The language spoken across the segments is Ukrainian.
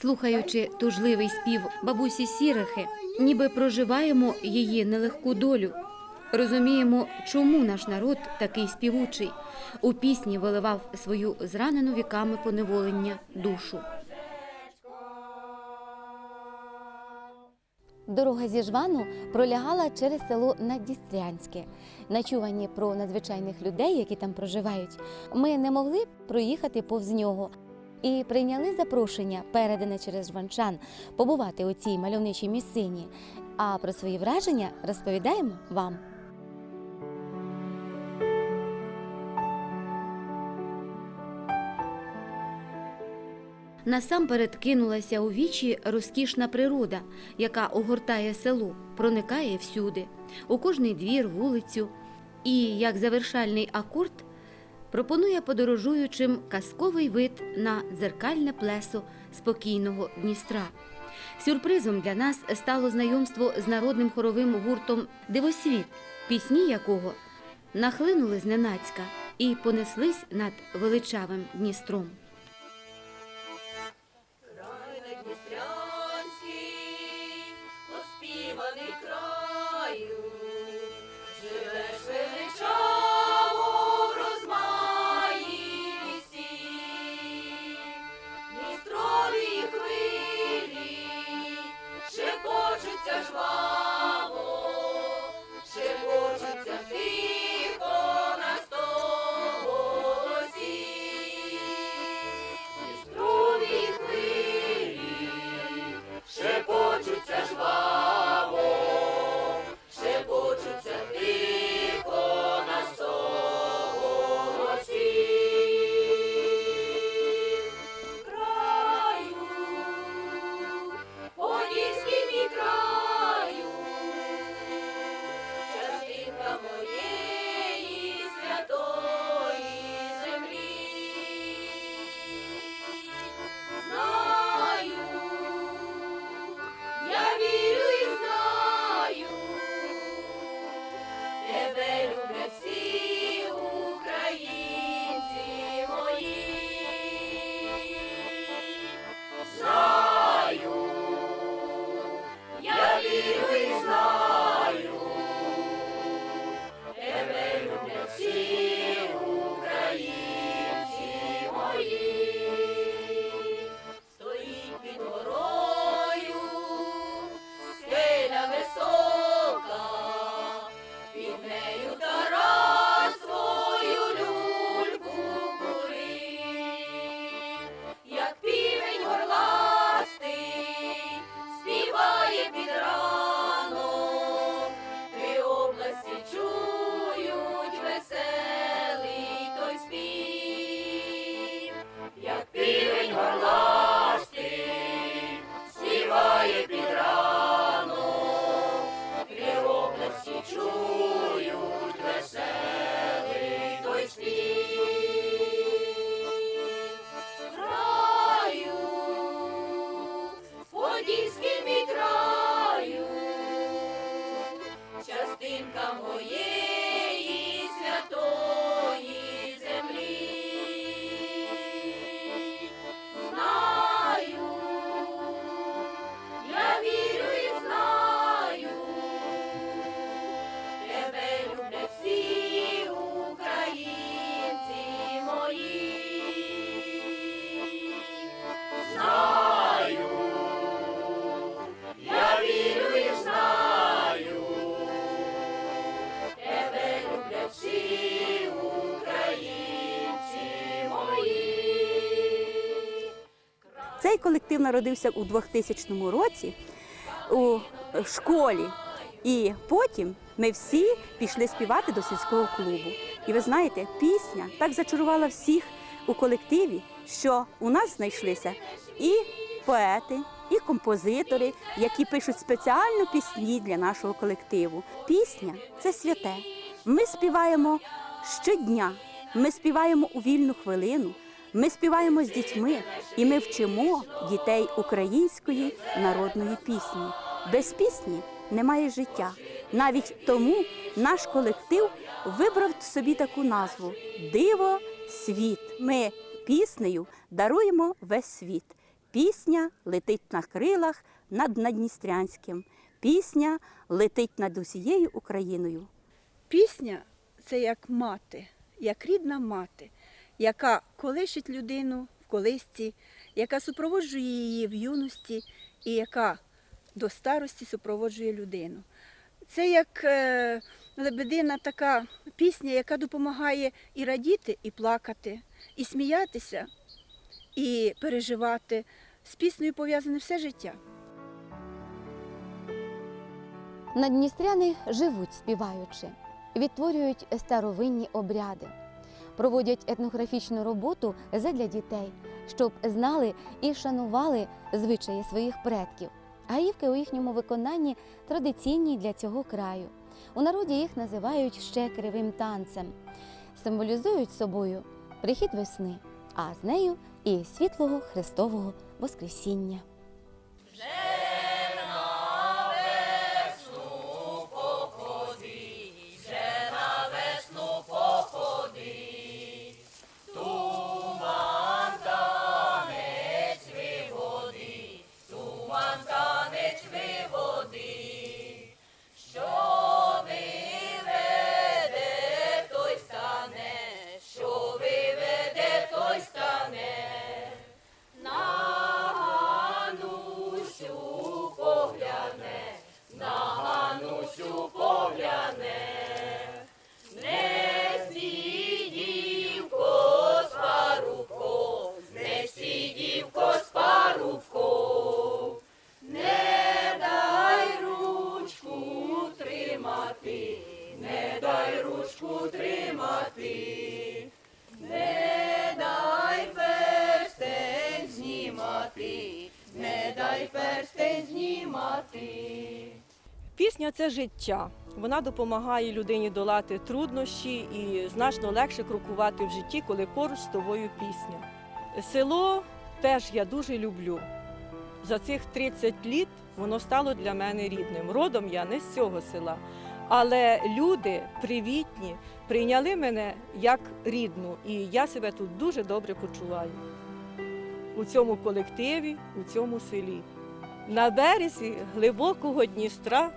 Слухаючи тужливий спів бабусі Сірихи, ніби проживаємо її нелегку долю. Розуміємо, чому наш народ такий співучий. У пісні виливав свою зранену віками поневолення душу. Дорога зі жвану пролягала через село Наддістрянське. Начувані про надзвичайних людей, які там проживають, ми не могли проїхати повз нього і прийняли запрошення, передане через жванчан, побувати у цій мальовничій місцині. А про свої враження розповідаємо вам. Насамперед кинулася у вічі розкішна природа, яка огортає село, проникає всюди, у кожний двір, вулицю. І як завершальний акорд пропонує подорожуючим казковий вид на дзеркальне плесо спокійного Дністра. Сюрпризом для нас стало знайомство з народним хоровим гуртом Дивосвіт, пісні якого нахлинули зненацька і понеслись над величавим Дністром. Оспіваний краю, Цей колектив народився у 2000 році у школі. І потім ми всі пішли співати до сільського клубу. І ви знаєте, пісня так зачарувала всіх у колективі, що у нас знайшлися і поети, і композитори, які пишуть спеціально пісні для нашого колективу. Пісня це святе. Ми співаємо щодня, ми співаємо у вільну хвилину. Ми співаємо з дітьми і ми вчимо дітей української народної пісні. Без пісні немає життя, Навіть тому наш колектив вибрав собі таку назву Диво світ. Ми піснею даруємо весь світ. Пісня летить на крилах над Надністрянським. Пісня летить над усією Україною. Пісня це як мати, як рідна мати, яка колишить людину в колисці, яка супроводжує її в юності і яка до старості супроводжує людину. Це як е, лебедина така пісня, яка допомагає і радіти, і плакати, і сміятися, і переживати. З піснею пов'язане все життя. Надністряни живуть співаючи, відтворюють старовинні обряди, проводять етнографічну роботу задля дітей, щоб знали і шанували звичаї своїх предків. Гаївки у їхньому виконанні традиційні для цього краю. У народі їх називають ще кривим танцем, символізують собою прихід весни, а з нею і світлого Христового Воскресіння. Знімати. Пісня це життя. Вона допомагає людині долати труднощі і значно легше крокувати в житті, коли поруч з тобою пісня. Село теж я дуже люблю. За цих 30 літ воно стало для мене рідним. Родом я не з цього села. Але люди привітні, прийняли мене як рідну, і я себе тут дуже добре почуваю. У цьому колективі, у цьому селі. На березі глибокого Дністра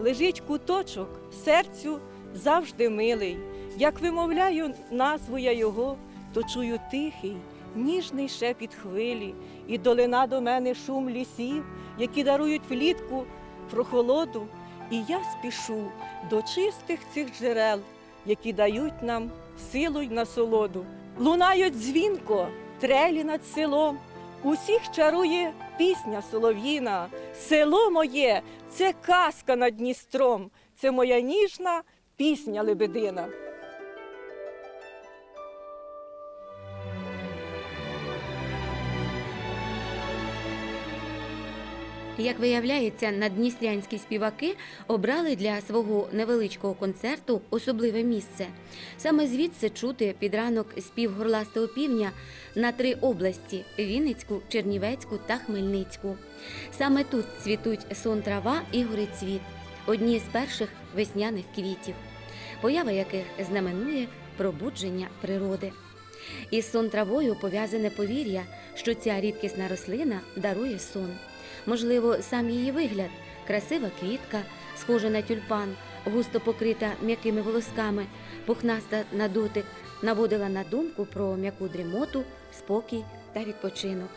лежить куточок, серцю завжди милий. Як вимовляю назву я його, то чую тихий, ніжний шепіт хвилі, і долина до мене шум лісів, які дарують влітку прохолоду. І я спішу до чистих цих джерел, які дають нам силу й насолоду. Лунають дзвінко, трелі над селом. Усіх чарує пісня солов'їна. Село моє це казка над Дністром, це моя ніжна пісня лебедина. Як виявляється, наддністрянські співаки обрали для свого невеличкого концерту особливе місце. Саме звідси чути під ранок спів горластого півня на три області: Вінницьку, Чернівецьку та Хмельницьку. Саме тут цвітуть сон трава і горицвіт, одні з перших весняних квітів, поява яких знаменує пробудження природи. Із сон травою пов'язане повір'я, що ця рідкісна рослина дарує сон. Можливо, сам її вигляд, красива квітка, схожа на тюльпан, густо покрита м'якими волосками, пухнаста на дотик, наводила на думку про м'яку дрімоту, спокій та відпочинок.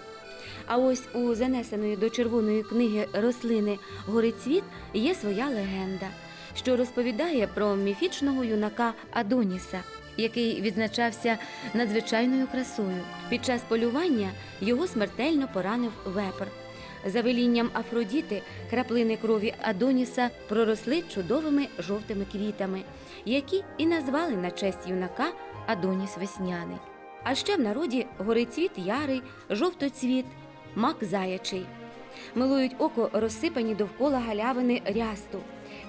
А ось у занесеної до червоної книги рослини Горицвіт є своя легенда, що розповідає про міфічного юнака Адоніса, який відзначався надзвичайною красою. Під час полювання його смертельно поранив вепр. За велінням Афродіти краплини крові Адоніса проросли чудовими жовтими квітами, які і назвали на честь юнака Адоніс Весняний. А ще в народі горицвіт ярий, жовтоцвіт, мак заячий. Милують око розсипані довкола галявини рясту.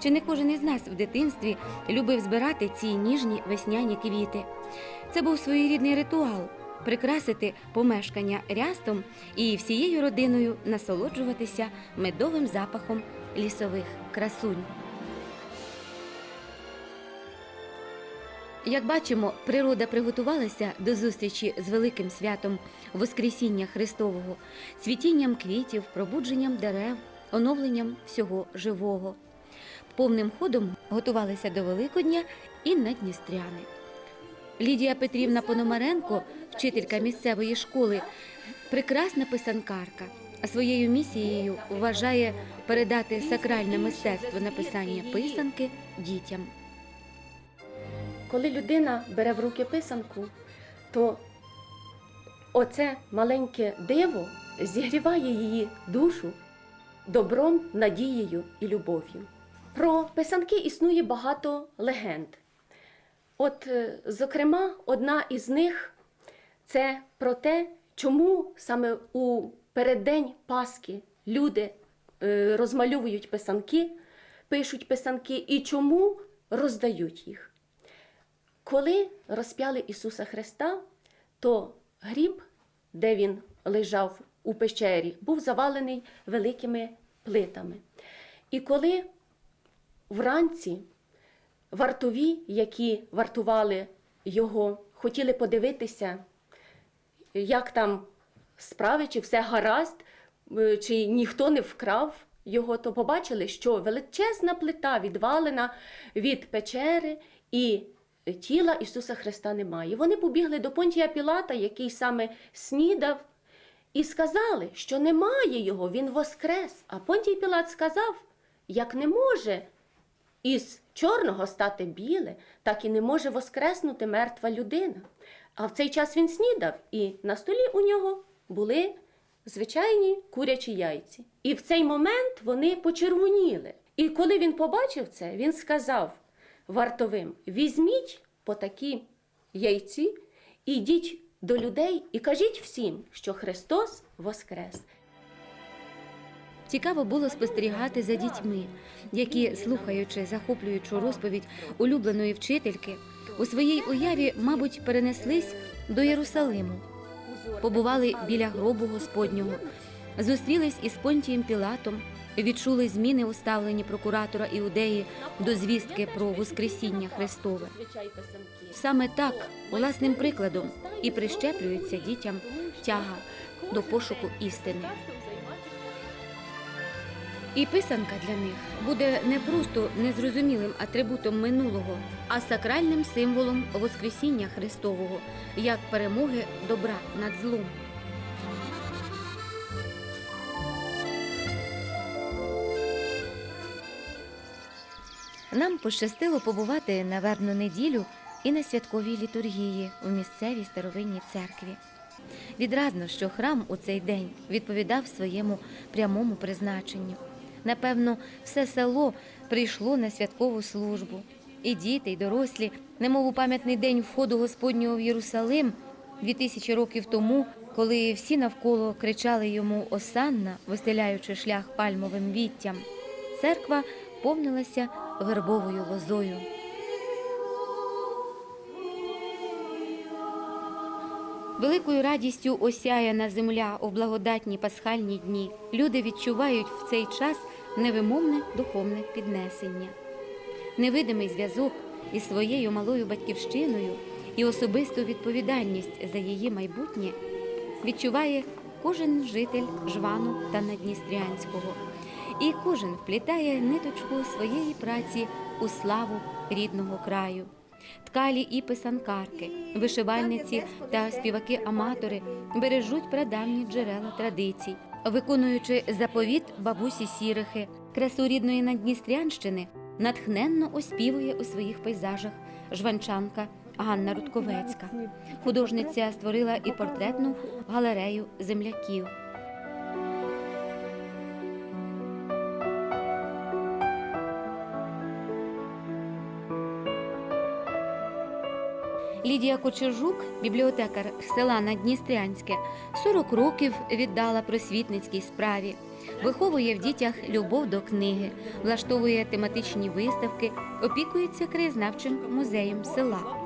Чи не кожен із нас в дитинстві любив збирати ці ніжні весняні квіти? Це був своєрідний ритуал прикрасити помешкання рястом і всією родиною насолоджуватися медовим запахом лісових красунь. Як бачимо, природа приготувалася до зустрічі з великим святом Воскресіння Христового, цвітінням квітів, пробудженням дерев, оновленням всього живого. Повним ходом готувалися до Великодня і надністряни. Лідія Петрівна Пономаренко, вчителька місцевої школи, прекрасна писанкарка. А своєю місією вважає передати сакральне мистецтво написання писанки дітям. Коли людина бере в руки писанку, то оце маленьке диво зігріває її душу добром, надією і любов'ю. Про писанки існує багато легенд. От, е, зокрема, одна із них це про те, чому саме у переддень Пасхи люди е, розмальовують писанки, пишуть писанки і чому роздають їх. Коли розп'яли Ісуса Христа, то гріб, де він лежав у пещері, був завалений великими плитами. І коли вранці вартові, які вартували його, хотіли подивитися, як там справи, чи все гаразд, е, чи ніхто не вкрав його, то побачили, що величезна плита відвалена від печери і тіла Ісуса Христа немає. Вони побігли до Понтія Пілата, який саме снідав, і сказали, що немає його, він воскрес. А Понтій Пілат сказав, як не може із чорного стати біле, так і не може воскреснути мертва людина. А в цей час він снідав, і на столі у нього були звичайні курячі яйці. І в цей момент вони почервоніли. І коли він побачив це, він сказав вартовим: візьміть по такі яйці, і йдіть до людей і кажіть всім, що Христос воскрес. Цікаво було спостерігати за дітьми, які, слухаючи захоплюючу розповідь улюбленої вчительки, у своїй уяві, мабуть, перенеслись до Єрусалиму, побували біля гробу Господнього, зустрілись із Понтієм Пілатом, відчули зміни у ставленні прокуратора Іудеї до звістки про Воскресіння Христове. Саме так, власним прикладом, і прищеплюється дітям тяга до пошуку істини. І писанка для них буде не просто незрозумілим атрибутом минулого, а сакральним символом Воскресіння Христового як перемоги добра над злом. Нам пощастило побувати на вербну неділю і на святковій літургії у місцевій старовинній церкві. Відрадно, що храм у цей день відповідав своєму прямому призначенню. Напевно, все село прийшло на святкову службу. І діти, і дорослі, немов у пам'ятний день входу Господнього в Єрусалим дві тисячі років тому, коли всі навколо кричали йому Осанна, вистеляючи шлях пальмовим віттям. Церква повнилася вербовою лозою. Великою радістю осяяна земля у благодатні пасхальні дні. Люди відчувають в цей час невимовне духовне піднесення, невидимий зв'язок із своєю малою батьківщиною і особисту відповідальність за її майбутнє відчуває кожен житель Жвану та Надністрянського, і кожен вплітає ниточку своєї праці у славу рідного краю. Ткалі і писанкарки, вишивальниці та співаки-аматори бережуть прадавні джерела традицій, виконуючи заповіт бабусі Сірихи, красу рідної Надністрянщини, натхненно оспівує у своїх пейзажах жванчанка Ганна Рудковецька. Художниця створила і портретну галерею земляків. Лідія Кочержук, бібліотекар села Надністрянське, 40 років віддала просвітницькій справі. Виховує в дітях любов до книги, влаштовує тематичні виставки, опікується краєзнавчим музеєм села.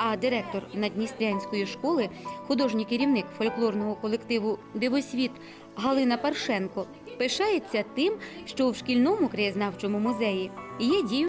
А директор Надністрянської школи, художній керівник фольклорного колективу Дивосвіт Галина Паршенко пишається тим, що в шкільному краєзнавчому музеї є дію.